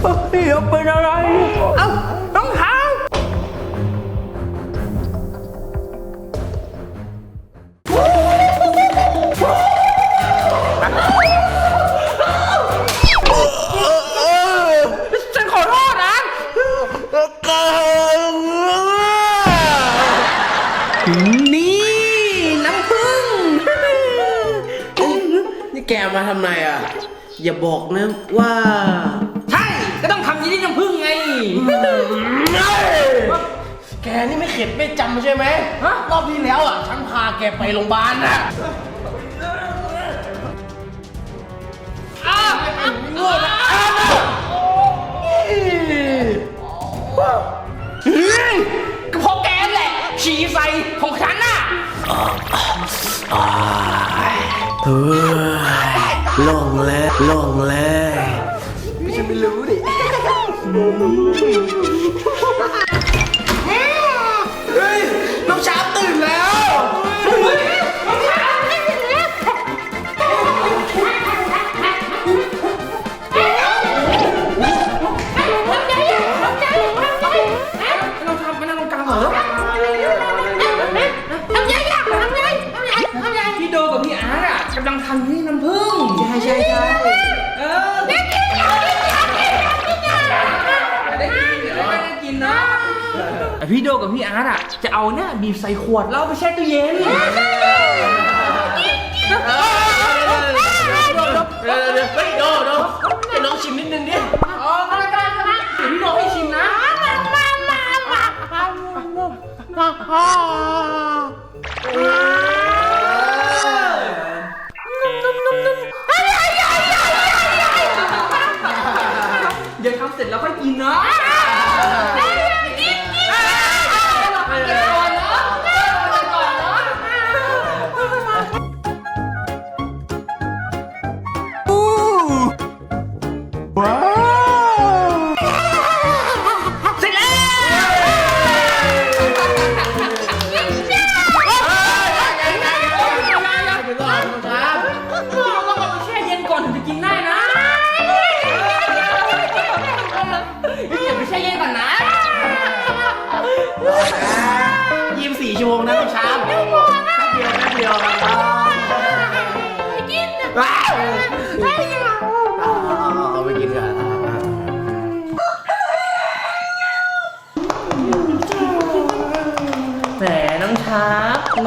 เฮียเป็นอะไร เอ้าน้องเท้าฉันขอโทษนะ นี่น้ำผึ้ง นี่แกมาทำไมอะ อย่าบอกนะว่า แกนี่ไม่เข็ดไม่จำใช่ไหมฮะรอบที่แล้วอะ ฉันพาแกไปโรงพยาบาลนะอ้าวโง่นะอ้าวเฮ้ยก็เพราะแกแหละ ฉี่ใส่ของฉันน่ะเฮ้ยล่องแล้วล่องแล้วเพี่โดกับพี่อาร์ตอะ จะเอาเนี่ยบีบใส่ขวดแล้วเอาไปแช่ตู้เย็นเดี๋ยวเดี๋ยวเฮ้ยโดโดให้น้องชิมนิดนึงดิอ๋อก็ได้ก็ได้ก็ได้เดี๋ยวพี่โดให้ชิมนะเ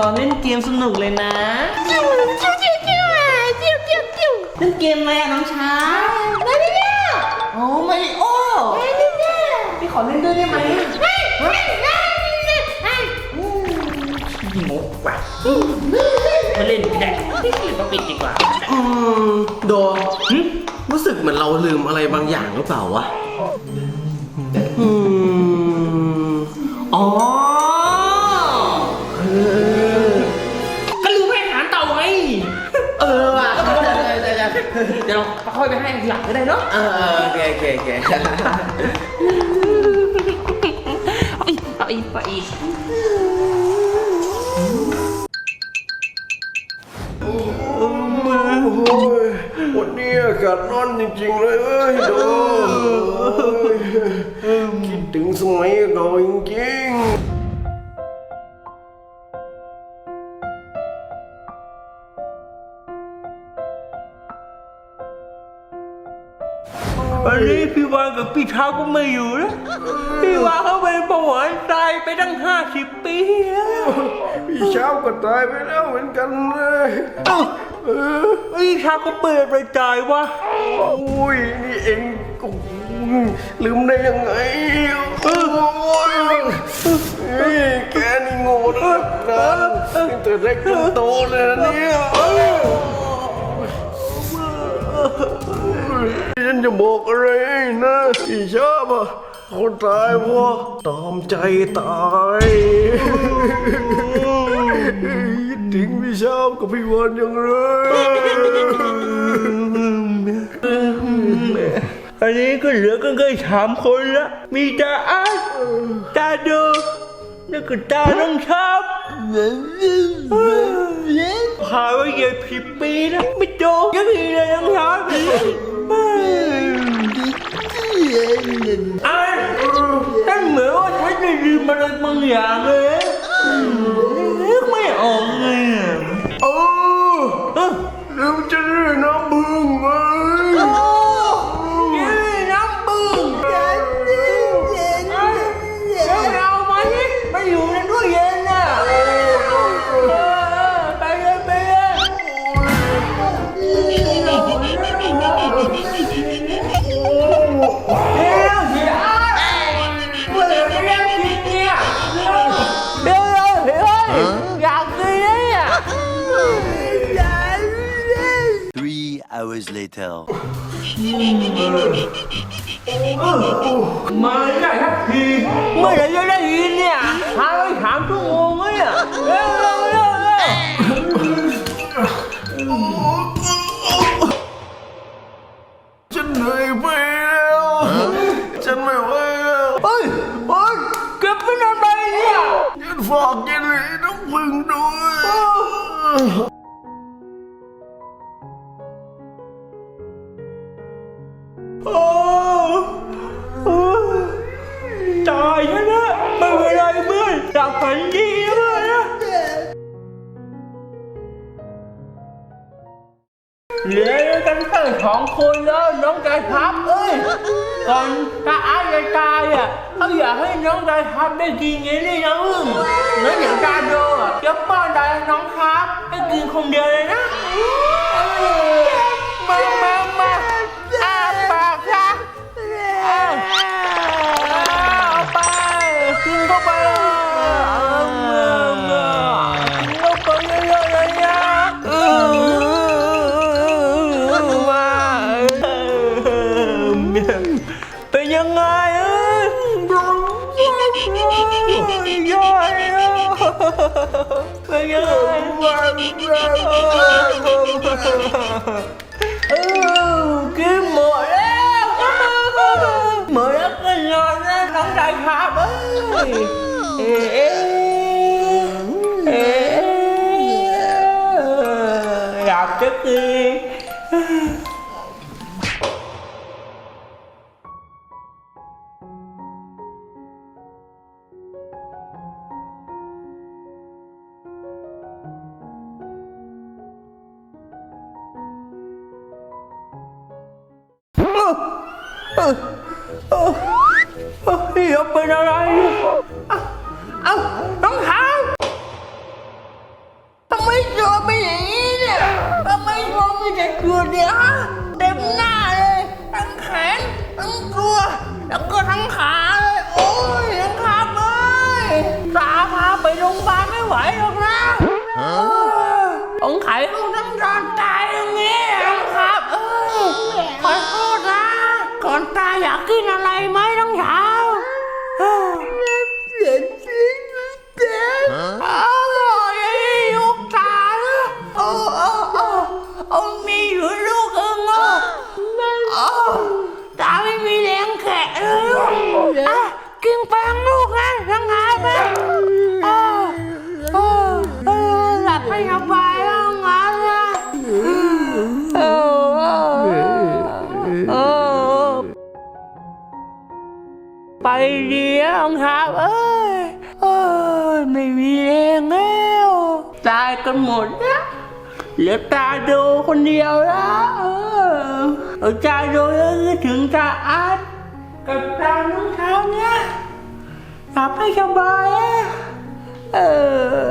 างนอนเล่นเกมสนุกเลยนะเล่นเกมอะไรอะน้องช้างโอ้มาริโอพี่ขอเล่นด้วยได้ไหมงกว่ะถ้าเล่นไม่ได้ก็ปิดดีกว่าอืมโดรู้สึกเหมือนเราลืมอะไรบางอย่างหรือเปล่าวะอืมอ๋อเอ เดี๋ยวเราค่อยไปให้ทีหลังก็ได้เนาะเออโอเคโอเคโอเคไปไปไปวันนี้อากาศร้อนจริงๆเลย พี่วานกับพี่เท้าก็ไม่อยู่นะพี่วานเขาเป็นเบาหวานตายไปตั้งห้าสิบปีแล้วพี่เช้าก็ตายไปแล้วเหมือนกันเลยเอ้าเออพี่เท้าก็เปิดไปตายวะโอ้ยนี่เองก็ลืมได้ยังไงโอ้ยเฮ้ยแกนี่โง่นะนะตั้งแต่เล็กจนโตเลยนะเนี่ย จะบอกอะไรนะพี่ชอบอะคนตายพราะตอมใจตายคิดถึงพี่ชอบกับพี่วันยังเลยอันนี้ก็เหลือกันแค่สามคนละ มีตาอาตาโดแล้วก็ตาน้องชอบพาไว้เย็นสิบปีนะไม่โตยังอีเลยน้องชอบ ไอ้ฉันเหมือนว่าฉันได้ลืมอะไรบางอย่างเลย hours later. มาได้ทักทีเมื่อไหร่จะได้ยินเนี่ยหาไปถามชั่วโมงไหมเนี่ย ตายแล้วนะไม่เป็นไรเพื่อนจากฝันดีเพื่อนะเหลือกันแค่สองคนแล้วน้องใจพับเอ้ยก่อนตาอาจะตายอะเขาอยากให้น้องใจพับได้กินไงนี่นะอึ้งแล้วอย่างตาโดอะจะป้อนได้น้องครับให้กินคนเดียวเลยนะมามา เป็นยังไงเอ เฮียเป็นอะไรเอ้าเอาน้องเท้าทำไมตัวเป็นอย่างนี้เนี่ยทำไมตัวมีแต่เกลือเนี่ยฮะเต็มหน้าเลยทั้งแขนทั้งตัวแล้วก็ทั้งขาเลยโอ้ยทั้งขาเลยตาพาไปโรงพยาบาลไม่ไหวหรอกนะต้องไขลูกทั้งจอนตายอย่างนี้ กกินอะไรไหมน้องเท้าเจ็บจริงเจ็บโอ้ยลูกตาโอ้โอ้โอ้โอ้มีอยู่ลูกเองอะโอ้ตาไม่มีแรงแขะเลยอะกินแป้งลูกนะทั้ง ไปเดียวครับเอ้ยเอ้ยไม่มีแรงแล้วตายกันหมดนะเหลือตาดูคนเดียวแล้วเออเอาตาดูแล้วก็ถึงตาอาร์ตกับตาน้องเท้าเนี่ยหลับให้สบายเออ